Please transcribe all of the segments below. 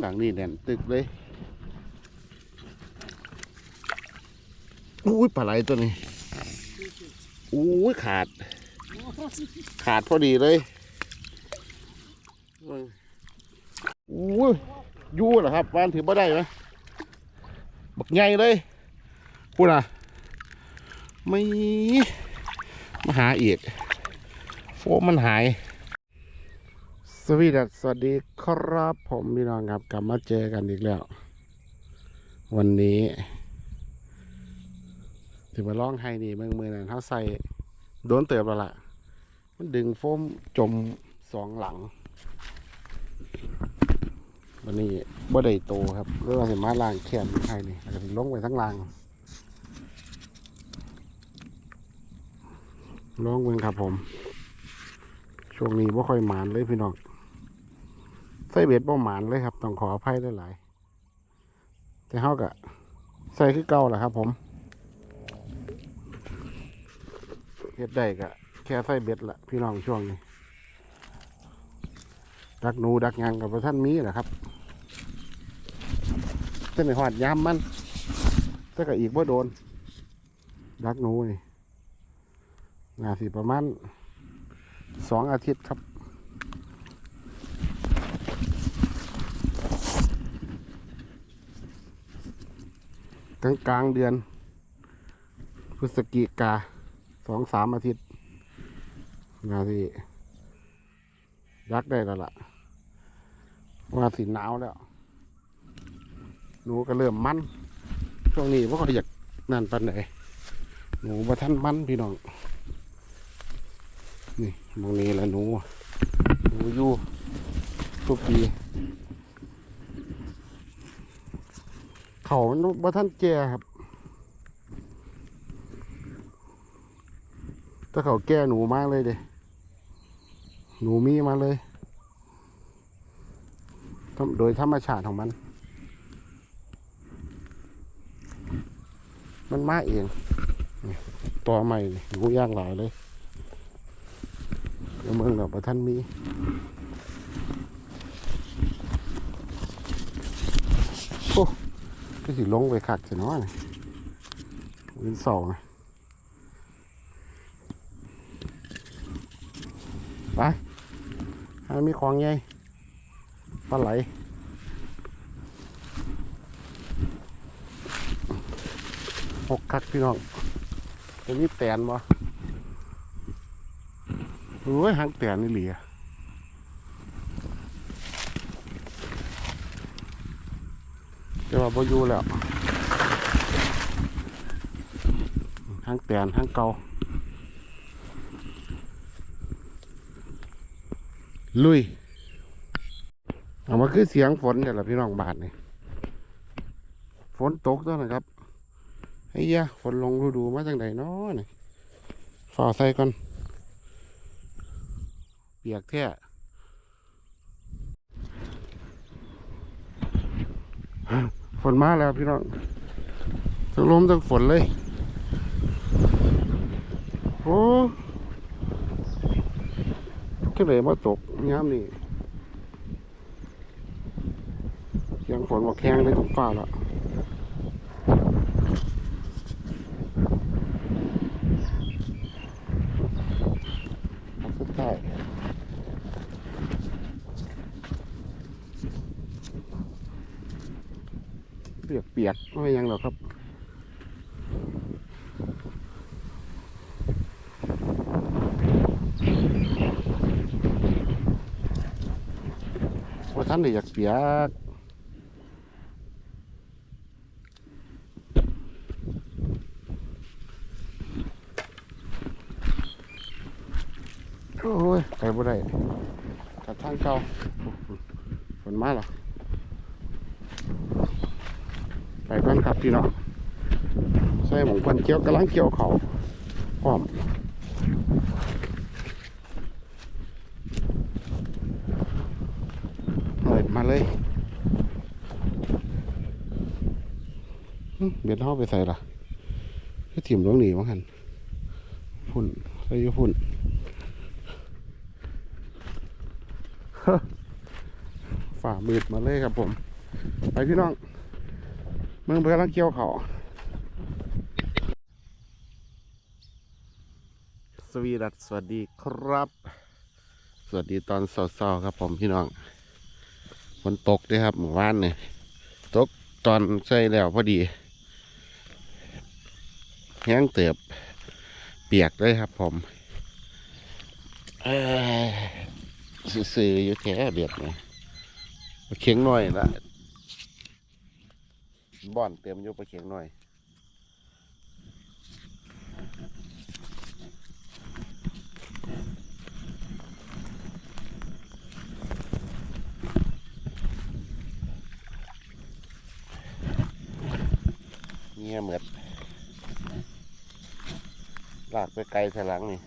หลังนี่แน่นตึกเลยอุ้ยปลาไหลตัวนี้อุ้ยขาด ขาดพอดีเลยอุ้ยยู่เหรอครับวานถือบ่ได้ไหมบักใหญ่เลยพูดอะไม่มาหาอีกโฟมมันหาย วีดัสสวัสดีครับผมพี่น้องครับกลับมาเจอกันอีกแล้ว วันนี้ถือมาล่องไห้นี่เมืองเมือนั้นเขาใส่โดนเติบแล้วล่ะ มันดึงโฟมจมสองหลัง วันนี้บ่ได้โตครับเรื่องเห็นมาล่างแขนไห้นี่แล้วก็สิลงไปทั้งล่างลองเบิ่งครับผมช่วงนี้บ่ค่อยหมานเลยพี่น้อง ใส่เบ็ดบ่หมานเลยครับ ต้องขออภัยด้หลายๆแต่เฮาก็ใส่คือเก่าแหละครับ ผมเฮ็ดได้ก็แค่ใส่เบ็ดละพี่น้องช่วงนี้ ดักหนูดักยังกับท่านมีแหละครับเส้นในหอดยามมันแต่ก็อีกบ่โดน ดักหนูนี่งาสิประมาณสองอาทิตย์ครับ กลางกลางเดือน พฤศจิกาสองสามอาทิตย์งานสิยักได้แล้วล่ะงาสิหนาวแล้วหนูก็เริ่มมันช่วงนี้ว่าเขาอยากนั่นปันไหนหนูบ่ท่านมันพี่น้องนี่มองนี้แหละหนูหนูอยู่ทุกปี เขามันบ่ท่านแก่ครับถ้าเขาแก่หนูมากเลยเด้หนูมีมาเลยโดยธรรมชาติของมัน มันมาเอง ตัวใหม่หนูย่างหลายเลยเดี๋ยวเมืองเราประท่านมีโอ้ ก็สิลงไปขัดสิเนาะนี่วินสองไปให้มีของไงปลาไหลหกคักพี่น้องจะมีแตนบ่โอ้ยหางแตนนี่เหลียแต่ว่า บอยู่แล้วหางแตนหางเกาลุยเอามาคือเสียงฝนเดี๋ยวละพี่น้องบาทนี่ฝนตกตัวนะครับไอ้ยะฝนลงฤดูมาจังไดเนาะนี่ฝ่าใส่ก่อนเปียกแท้ ฝนมาแล้วพี่น้องทั้งลมทั้งฝนเลย โอ้ก็เลยมาตกย้ำนี่ยังฝนบอกแข้งเลยตกฟ้าแล้วขอบคุณท่าย เปียกเปียกๆ ไม่ยังหรอกครับว่าท่านได้อยากเปียกโอ้ยไปบ่ได้กับทางเก่าฝนมาหรอ ไปก่อนครับพี่น้องใส่หมองควันเกี่ยวกำลังเกี่ยวเขาพร้อมเปิดมาเลยเบียดห้อไปใส่ละคือถิ่มลงหนีมั้งหันฝุ่นใส่อยู่ฝุ่นฝ่ามืดมาเลยครับผม ไปพี่น้อง มืองไปกำลังเกี่ยวเขาสวีดัสสวัสดีครับ สวัสดีตอนเช้าๆครับผมพี่น้องฝนตกด้วยครับเมื่อวานเนี่ยตกตอนใส่แล้วพอดีแห้งเติบเปียกเลยครับผมซื้อๆอยู่แค่เบียดเนี่ยเข็งหน่อยละ บ่อนเต็มอยู่ปลาเข็งหน่อยเงี้ยเหมือดลากไปไกลสลังนี่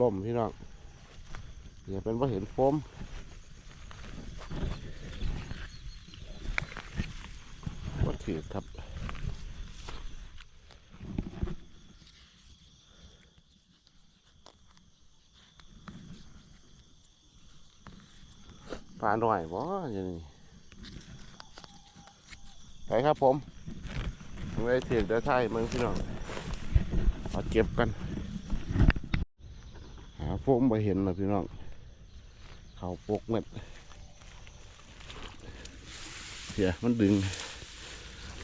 ล่มพี่น้องอย่าเป็นว่าเห็นโฟมว่าถือครับปลาหน่อยบ่อย่างนี้ไปครับผมไว้เสียงเดือดไทยเมืองพี่น้องเอาเก็บกัน โฟมไปเห็นนะพี่น้องเขาปกเม็ดเสียมันดึง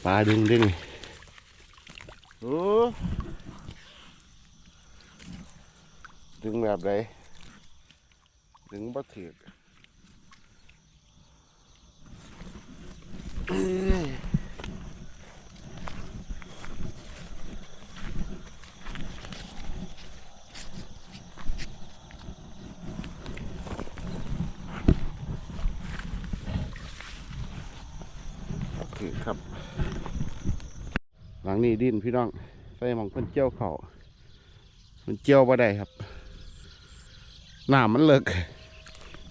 ปลาดึงดึงโอ้ดึงแบบไรดึงบ่ถือกอื้อโอเคครับ หลัง นี้ดินพี่น้องใส่หมองเพิ่นเจียวเขามันเจียวบ่ได้ครับหน้ำมันเลิก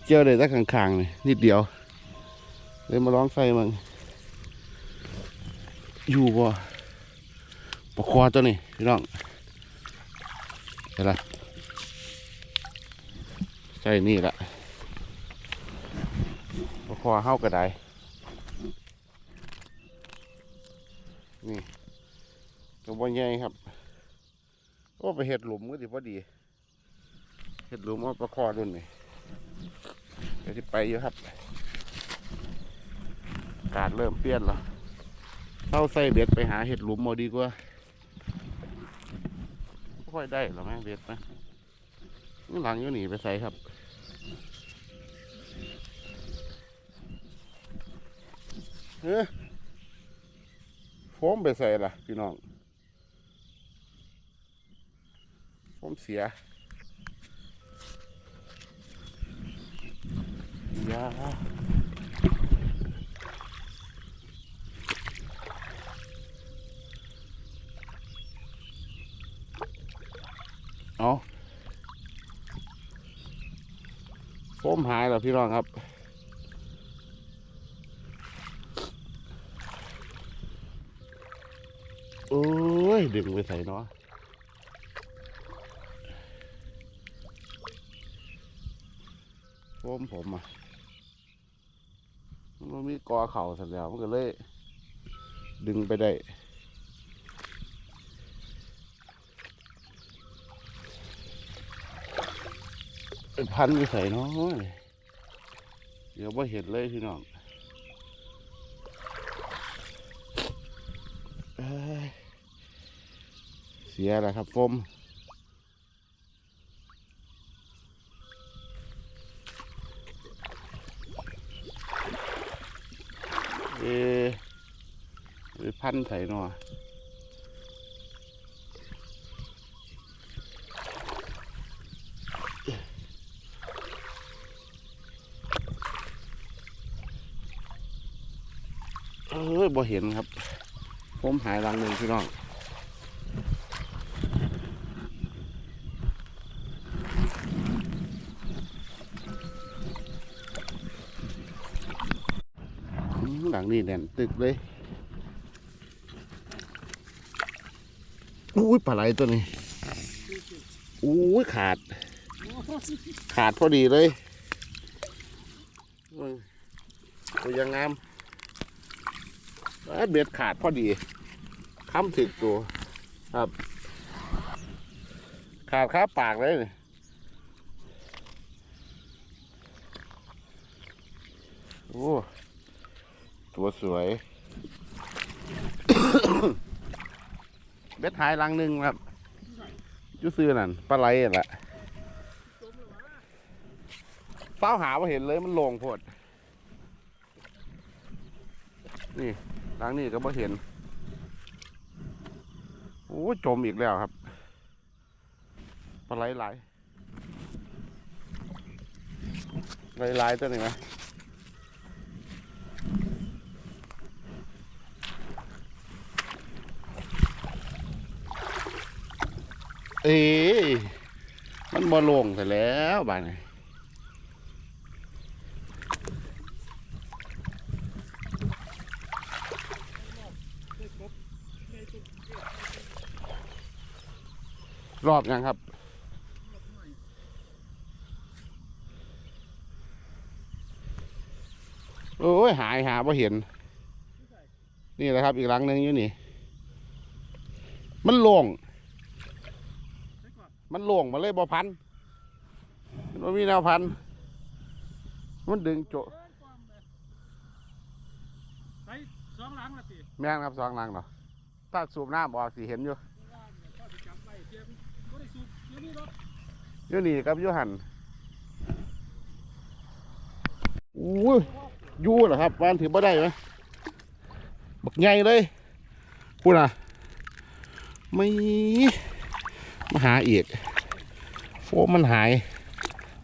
เจียวได้แต่ข้างๆนี่นิดเดียวเลยมาลองใส่มึงอยู่บ่ปลาคอตัวนี้พี่น้องเห็นละใส่นี่ละปลาคอเฮากระไดนี่ ตัวบอใหญ่ครับโอ้ไปเห็ดหลุมก็ดีพอดีเห็ดหลุมเอาปลาคอรุ่นนี่เดี๋ยวที่ไปอยู่ครับกาศเริ่มเปลี่ยนแล้วเข้าใส่เบ็ดไปหาเห็ดหลุมเอาดีกว่าไม่ค่อยได้หรอแม่เบ็ดนะนี่หลังอยู่หนีไปใส่ครับเฮ้ยโฟมไปใส่ล่ะพี่น้อง โฟมเสียยาเอาโฟมหายแล้วพี่น้องครับโอ้ย ดึงไปใส่เนาะโฟ มผมอะมันมีกอเข่าสร็จแล้วมันก็เลย ดึงไปได้พันอยู่ใส่เนาะเดี๋ยวว่าเห็นเลยพี่น้องเอเสียแล้วครับฟมเอะไป พันใส่เนาะเอ้ยบ่เห็นครับ ผมหายรังหนึ่งพี่น้องหลังนี่แน่นตึกเลย อุ้ยปลาไหลตัวนี้อุ้ยขาด ขาดพอดีเลยตัวยังงามเอ้ยเบ็ดขาดพอดีค้ำถึกตัวครับ ขาดค้าปากเลยโอ้ตัวสวย เบ็ดหายลังหนึ่งครับอยูซื้อนั่นปลาไหลนั่นแหละเฝ้าหาว่าเห็นเลยมันโลงโพดนี่ลังนี้ก็บ่เห็นโอ้จมอีกแล้วครับปลาไหลไหลไหลไหลตัวนี้ไหม เอ้มันบ่ลงแต่แล้วบ้านนี้รอบยังครับโอ้ยหายหาบ่เห็น นี่แหละครับอีกหลังหนึ่งอยู่นี่ มันโลง มันโล่งมาเลยบ่พันมันบ่มีแนวพัน มันดึงโจะไปสองหลังละสิแม่นครับสองหลังเนาะถ้าสูบน้ำออกสิเห็นอยู่ว่าเนี่ยก็สิจับไปเตรียมก็ได้สูบเดี๋ยวนี้รถอยู่นี่กับอยู่หันอู้ยอยู่เหรอครับวานถือบ่ได้ไหมบักใหญ่เลยพูดน่ะไม่มา หาอีก โฟมมันหาย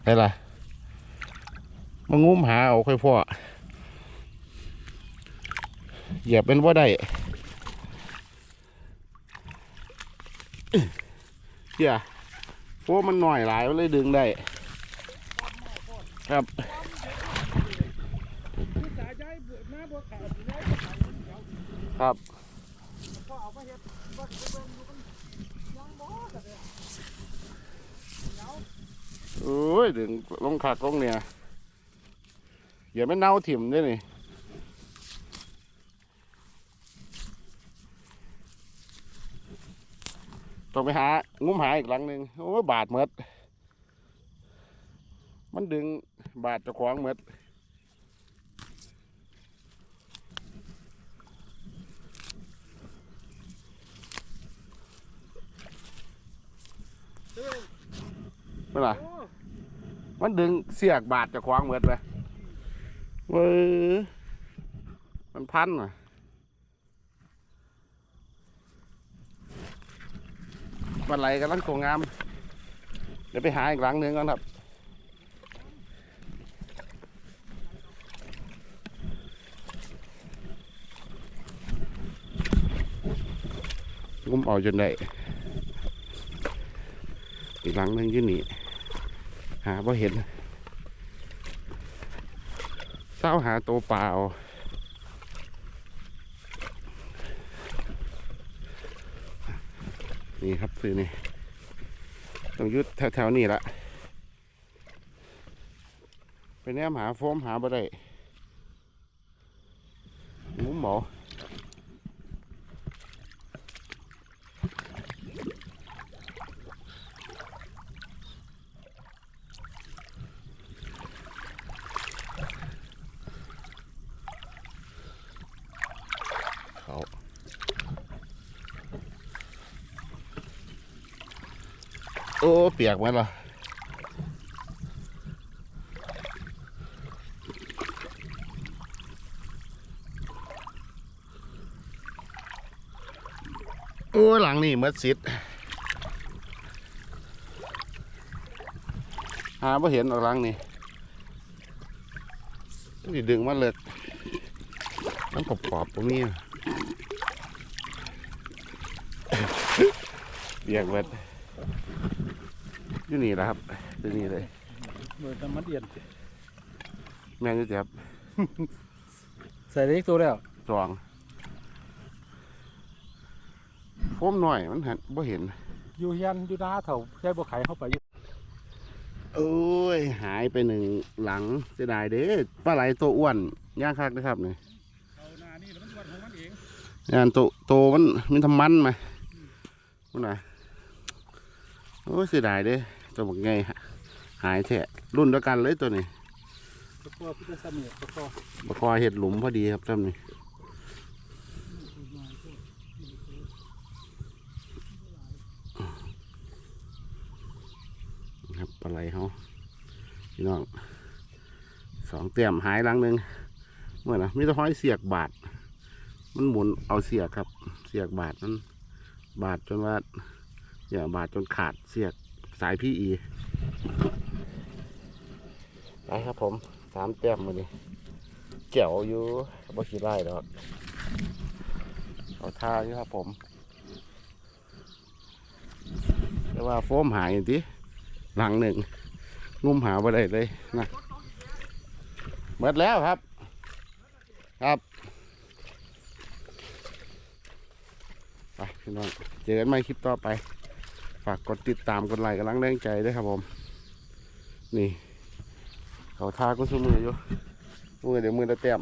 ได้ล่ะมางุ้มหาเอาค่อยพ่อเหยียบเป็นว่าได้เหี้ยโฟมมันหน่อยหลายเลยดึงได้ ครับคือส โอ้ยดึงลงขักลงเนี่ยอย่าไม่เน่าถิ่มด้วยนี่ต้องไปหางุ้มหาอีกหลังหนึ่งโอ้ยบาดเมดมันดึงบาดจะขวางเมดเมื่อไหร่โอ้ มันดึงเสียกบาดจะขวางเหมดเลยเว้ยมันพันอะวันไหลกำลังโตงาม เดี๋ยวไปหาอีกหลังหนึ่งก่อนครับงุ้มเอาจนได้ อีกหลังหนึ่งยืนนี่ หาบ่เห็นเศร้าหาตัวเปล่านี่ครับซื้อนี่ต้องยุดแถวๆนี่ละไปแนมหาโฟมหาบ่ได้งุ้มหมอ เปียกไหมล่ะโอ้หลังนี่มัดซิดหาไม่เห็นออกหลังนี่นี่ดึงมาเลิกมันขอบขอบตรงนี้เรียกเวท อยู่นี่แหละครับตัวนี้เลยเหมือนน้ำมันเอียนแม่นจะจับใส่เล็กตัวแล้วสองโฟมหน่อยมันหันบ่เห็น อยู่เฮียนอยู่หน้าเถาใช้บัวไข่เข้าไปอยู่โอ้ย หายไปหนึ่งหลังเสียดายเด้ปลาไหลตัวอ้วนย่างคักนะครับนี่เอาหน้านี่แล้วมันวันของมันเองย่างโตโตมันมันทำมันมาคุณน่ะโอ้ยเสียดายเด้ ตัวบักไงฮะหายแท้รุ่นเดียวกันเลยตัวนี้ตะกัวพิจารณาตะกัวบคอยเห็ดหลุมพอดีครับท่านนี่ครับปลาไหลเขาพี่น้องสองเตี่ยมหายหลังหนึ่งเมื่อนะมีแตะห้อยเสียกบาด มันหมุนเอาเสียกครับ เสียกบาดมันบาดจนว่าอย่าบาดจนขาดเสียก สายพี่อีไปครับผมสามเตี่ยมมาดิเจ๋วอยู่บ่คิดไล่ดอกเอาท่าอยู่ครับผมแต่ว่าโฟมหายอย่างที่หลังหนึ่งงุมหาบ่ได้เลยนะหมดแล้วครับ ครับไปพี่น้องเจอกันใหม่คลิปต่อไป ฝากกดติดตามกดไลค์กำลังแรงใจด้วยครับผม นี่ เขาทาก็สู้มืออยู่มือเดี๋ยวมือจะเต็ม